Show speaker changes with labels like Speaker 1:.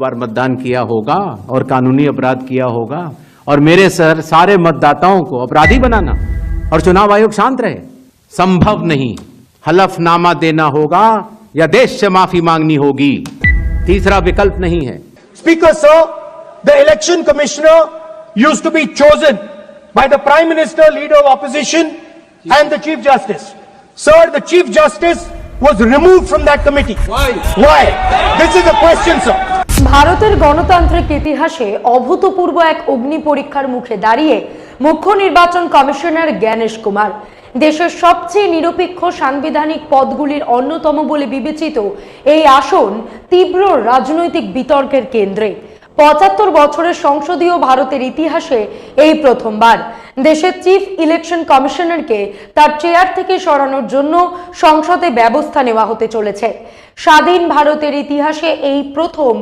Speaker 1: बार मतदान किया होगा और कानूनी अपराध किया होगा। और मेरे सर सारे मतदाताओं को अपराधी बनाना और चुनाव आयोग शांत रहे। संभव नहीं। हलफनामा देना होगा या देश से माफ़ी मांगनी होगी। तीसरा विकल्प नहीं है।
Speaker 2: Speaker sir the election commissioner used to be chosen by the prime minister leader of opposition and the chief justice sir the chief justice was remove from that committee this is a question sir
Speaker 3: ভারতের গণতান্ত্রিক ইতিহাসে অভূতপূর্ব এক অগ্নি পরীক্ষার মুখে দাঁড়িয়ে মুখ্য নির্বাচন কমিশনার জ্ঞানেশ কুমার। দেশের সবচেয়ে নিরপেক্ষ সাংবিধানিক পদগুলির অন্যতম বলে বিবেচিত এই আসন তীব্র রাজনৈতিক বিতর্কের কেন্দ্রে। পঁচাত্তর বছরের সংসদীয় ভারতের ইতিহাসে এই প্রথমবার। দেশের চিফ ইলেকশন কমিশনারকে তার চেয়ার থেকে সরানোর জন্য সংসদে ব্যবস্থা নেওয়া হতে চলেছে। স্বাধীন ভারতের ইতিহাসে এই প্রথম